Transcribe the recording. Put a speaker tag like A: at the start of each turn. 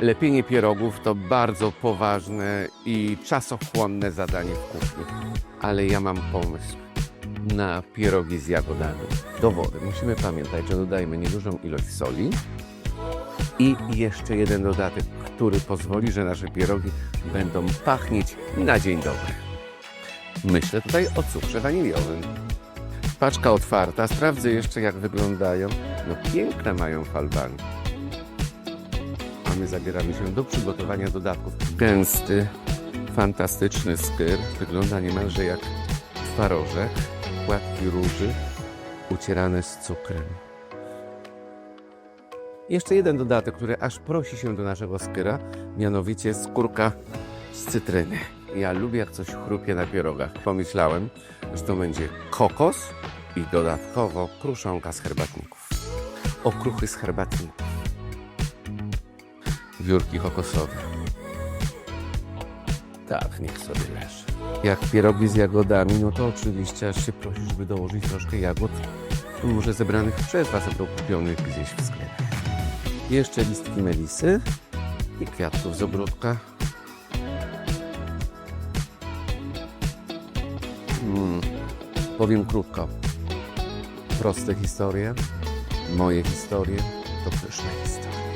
A: Lepienie pierogów to bardzo poważne i czasochłonne zadanie w kuchni. Ale ja mam pomysł na pierogi z jagodami. Do wody musimy pamiętać, że dodajmy niedużą ilość soli i jeszcze jeden dodatek, który pozwoli, że nasze pierogi będą pachnieć na dzień dobry. Myślę tutaj o cukrze waniliowym. Paczka otwarta, sprawdzę jeszcze jak wyglądają. No piękne mają falbanki. My zabieramy się do przygotowania dodatków. Gęsty, fantastyczny skyr. Wygląda niemalże jak twarożek. Płatki róży ucierane z cukrem. Jeszcze jeden dodatek, który aż prosi się do naszego skyra, mianowicie skórka z cytryny. Ja lubię jak coś chrupie na pierogach. Pomyślałem, że to będzie kokos i dodatkowo kruszonka z herbatników. Okruchy z herbatników. Wiórki kokosowe. Tak, niech sobie leży. Jak pierogi z jagodami, no to oczywiście aż się prosi, żeby dołożyć troszkę jagód, może zebranych przez Was albo kupionych gdzieś w sklepie. Jeszcze listki melisy i kwiatków z ogródka. Mm, powiem krótko. Proste historie, moje historie to pyszne historie.